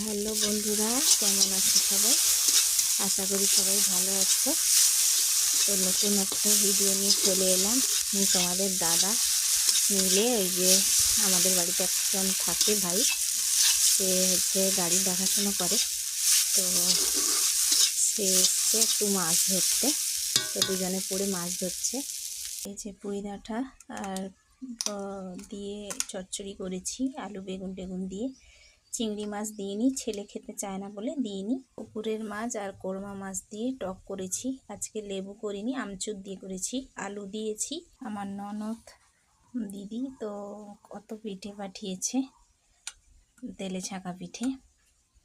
Hello বন্ধুরা, কেমন আছো সবাই? আশা করি সবাই ভালো আছো। তো নতুন একটা ভিডিও নিয়ে চলে এলাম। তোমাদের দাদা মিলে ওই যে আমাদের বাড়িতে একজন থাকে ভাই। সে হচ্ছে গাড়ি দেখাশোনা করে। তো সে এসছে একটু মাছ ধরতে। তো দুজনে পড়ে মাছ ধরছে। এই যে পুঁই ডাঁটা আর দিয়ে চচ্চড়ি করেছি, আলু বেগুন টেগুন দিয়ে। চিংড়ি মাছ দিইনি, ছেলে খেতে চায় না বলে দিইনি। পুকুরের মাছ আর কোরমা মাছ দিয়ে টক করেছি। আজকে লেবু করিনি, আমচুর দিয়ে করেছি, আলু দিয়েছি। আমার ননদ দিদি তো কত পিঠে পাঠিয়েছে, তেলে ছাঁকা পিঠে।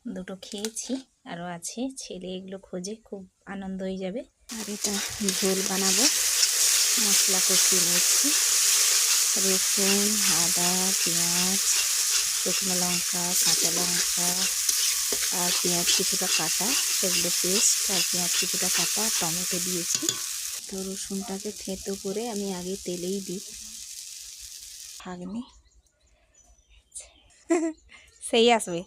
দুটো খেয়েছি আরও আছে। ছেলে এগুলো খোঁজে খুব আনন্দ হয়ে যাবে। আর এটা ঝোল বানাবো। মশলা কষিয়ে নিচ্ছি। রসুন, আদা, পেঁয়াজ। শুকনো লঙ্কা, কাঁচা লঙ্কা আর পেঁয়াজ কিছুটা কাটা, সেগুলো পেস্ট আর পেঁয়াজ কিছুটা কাটা, টমেটো দিয়েছি। তো রসুনটাকে থেঁতো করে আমি আগে তেলেই দিই। ভাগনি সেই আসবে।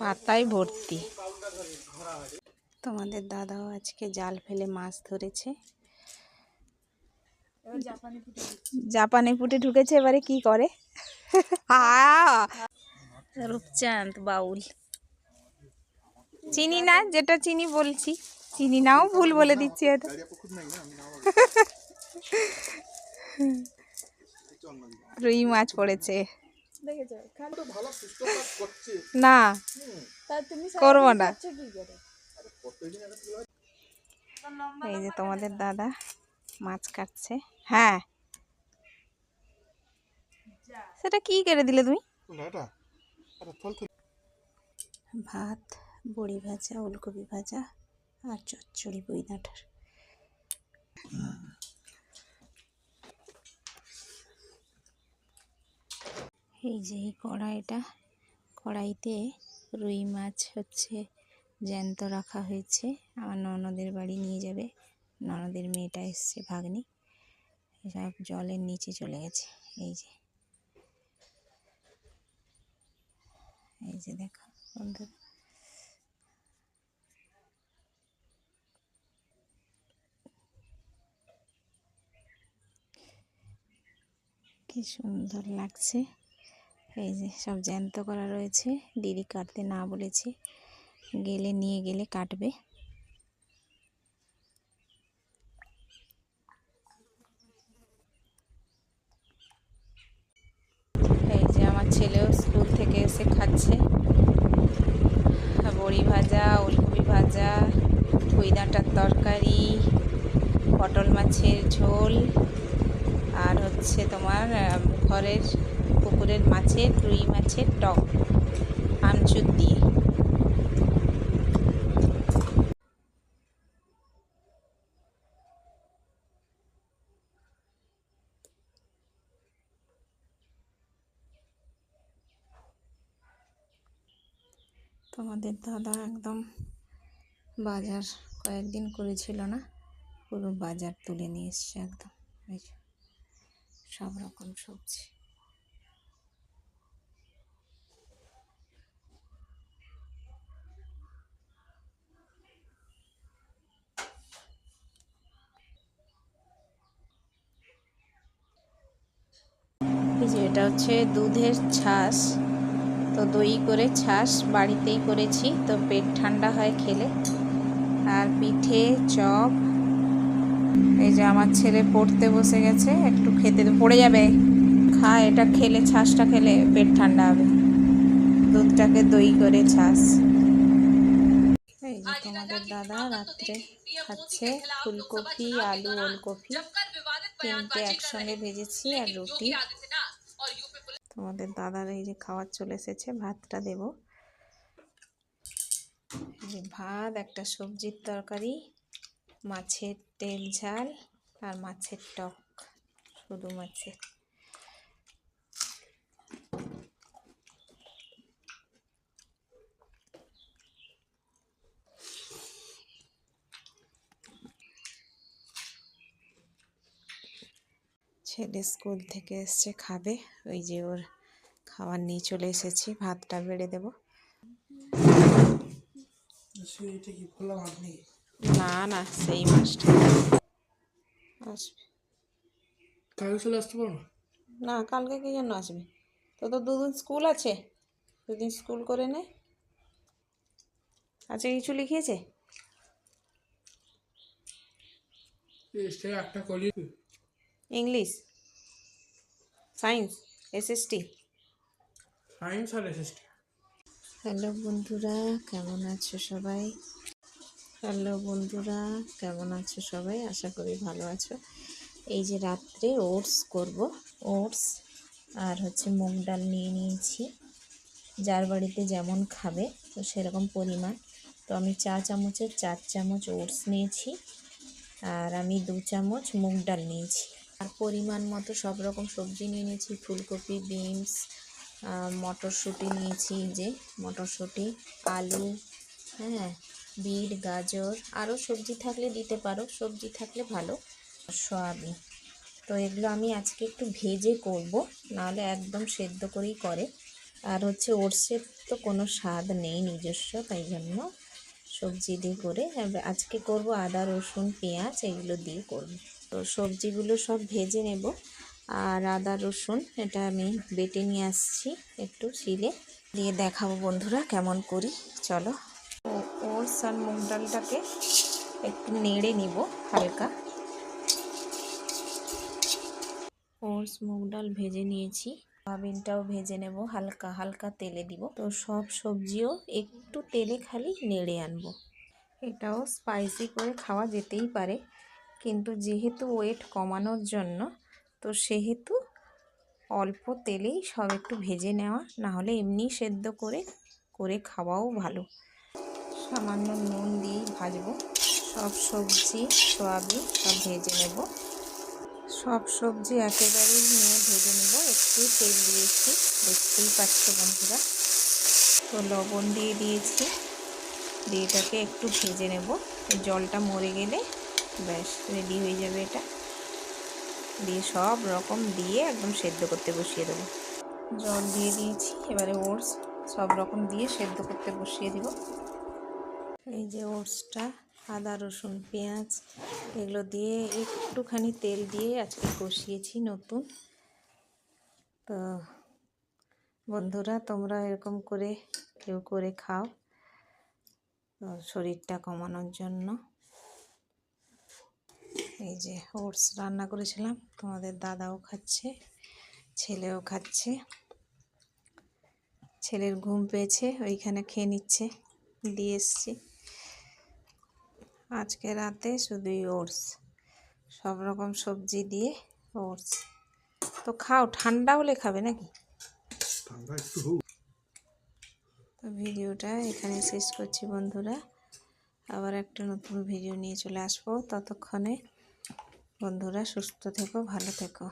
পাতায় ভর্তি। তোমাদের দাদাও আজকে জাল ফেলে মাছ ধরেছে। জাপানে পুটে ঢুকেছে এবারে কি করে? রূপচাঁদ বাউল। চিনি না যেটা চিনি বলছি। চিনি নাও ভুল বলে দিচ্ছি এটা রুই মাছ পড়েছে। না করব না। এই যে তোমাদের দাদা। মাছ কাটছে। হ্যাঁ। সেটা কি কেটে দিলে তুমি? ভাত বড়ি ভাজা ওলকপি ভাজা আর চচ্চড়ি বই ডাঁটার এই যে এই কড়াইটা কড়াইতে রুই মাছ হচ্ছে জ্যান্ত রাখা হয়েছে। আমার ননদের বাড়ি নিয়ে যাবে। ননদের মেয়েটা এসছে, ভাগ্নি। সব জলের নিচে চলে গেছে, এই যে। এই যে দেখো বন্ধুরা। কি সুন্দর লাগছে। এই যে সব জ্যান্ত করা রয়েছে দিদি কাটতে না বলেছে। গেলে নিয়ে গেলে কাটবে এই যে আমার ছেলেও স্কুল থেকে এসে খাচ্ছে। বড়ি ভাজা, ওলকপি ভাজা, পুঁই তরকারি, পটল মাছের ঝোল, আর হচ্ছে তোমার ঘরের পুকুরের মাছের, রুই মাছের টক, আমচুর দিয়ে। তোমাদের দাদা একদম বাজার কয়েকদিন করেছিল না, পুরো বাজার তুলে নিয়ে এসছে একদম। সব রকম সবজি। এটা হচ্ছে দুধের ছাশ তো দই করে ছাস বাড়িতেই করেছি, তো পেট ঠান্ডা হয় খেলে। আর পিঠে, চপ, এই যে আমার ছেলে পড়তে বসে গেছে, একটু খেতে পড়ে যাবে। খা, এটা খেলে, ছাসটা খেলে পেট ঠান্ডা হবে। দুধটাকে দই করে ছাস। এই যে তোমাদের দাদা রাত্রে খাচ্ছে ফুলকপি, আলু, ওলকপি। তিনটে একসঙ্গে ভেজেছি আর রুটি। তোমাদের দাদার এই যে খাওয়ার চলে এসেছে, ভাতটা দেব। যে ভাত, একটা সবজির তরকারি, মাছের তেল ঝাল আর মাছের টক, শুধু মাছের। ছেলে স্কুল থেকে এসছে খাবে। ওই যে ওর খাবার নিয়ে চলে এসেছি ভাতটা বেড়ে দেবো। না না সেই মাছটা। আসবে। কালকে চলে আসতে পারো না? কালকে কি জন্য আসবে? তো তো দুদিন স্কুল আছে। দুদিন স্কুল করে নে। আচ্ছা কিছু লিখিয়েছে? একটা কলি ইংলিশ সায়েন্স এসএসটি সায়েন্স আর এসএসটি হ্যালো বন্ধুরা কেমন আছো সবাই? হ্যালো বন্ধুরা কেমন আছো সবাই? আশা করি ভালো আছো। এই যে রাত্রে ওটস করব ওটস আর হচ্ছে মুগ ডাল নিয়ে নিয়েছি। যার বাড়িতে যেমন খাবে তো সেরকম পরিমাণ। তো আমি চা চামচের চার চামচ ওটস নিয়েছি আর আমি দু চামচ মুগ ডাল নিয়েছি। আর পরিমাণ মতো সব রকম সবজি নিয়ে নিয়েছি, ফুলকপি, বিনস মটরশুঁটি নিয়েছি যে মটরশুঁটি, আলু হ্যাঁ বিট, গাজর, আরও সবজি থাকলে দিতে পারো, সবজি থাকলে ভালো সয়াবিন। তো এগুলো আমি আজকে একটু ভেজে করব, নাহলে একদম সেদ্ধ করেই করে। আর হচ্ছে ওটসের তো কোনো স্বাদ নেই নিজস্ব, তাই জন্য সবজি দিয়ে করে এবার আজকে করব আদা, রসুন, পেঁয়াজ, এগুলো দিয়ে করব। তো সবজিগুলো সব ভেজে নেব। আর আদা, রসুন এটা আমি বেটে নিয়ে আসছি একটু শিলে। দিয়ে দেখাবো বন্ধুরা কেমন করি। চলো। ওটস আর মুগ ডালটাকে একটু নেড়ে নিব হালকা। ওটস, মুগ ডাল ভেজে নিয়েছি। সয়াবিনটাও ভেজে নেব হালকা হালকা তেলে দিব। তো সব সবজিও একটু তেলে খালি নেড়ে আনব। এটাও স্পাইসি করে খাওয়া যেতেই পারে। কিন্তু যেহেতু ওয়েট কমানোর জন্য, তো সেহেতু অল্প তেলেই সব একটু ভেজে নেওয়া না হলে এমনি সেদ্ধ করে করে খাওয়াও ভালো। সামান্য নুন দিয়েই ভাজবো। সব সবজি, সয়াবিন সব ভেজে নেব। সব সবজি একেবারেই নিয়ে ভেজে নেব। একটু তেল দিয়েছি, দেখতেই পাচ্ছ বন্ধুরা। তো লবণ দিয়ে দিয়েছি। দিয়ে এটাকে একটু ভেজে নেব। জলটা মরে গেলে ব্যাস রেডি হয়ে যাবে এটা। দিয়ে সব রকম দিয়ে একদম সেদ্ধ করতে বসিয়ে দেবো। জল দিয়ে দিয়েছি, এবারে ওটস সব রকম দিয়ে সেদ্ধ করতে বসিয়ে দিব। এই যে ওটসটা, আদা, রসুন, পেঁয়াজ, এগুলো দিয়ে একটুখানি তেল দিয়ে আজকে কষিয়েছি নতুন। তো বন্ধুরা, তোমরা এরকম করে কেউ করে খাও শরীরটা কমানোর জন্য। এই যে ওটস রান্না করেছিলাম তোমাদের দাদাও খাচ্ছে ছেলেও খাচ্ছে। ছেলের ঘুম পেয়েছে ওইখানে খেয়ে নিচ্ছে দিয়ে এসছি। আজকে রাতে শুধুই ওটস সব রকম সবজি দিয়ে ওটস। তো খাও ঠান্ডা হলে খাবে নাকি? তো ভিডিওটা এখানে শেষ করছি বন্ধুরা। আবার একটা নতুন ভিডিও নিয়ে চলে আসব ততক্ষণে বন্ধুরা সুস্থ থেকো ভালো থেকো।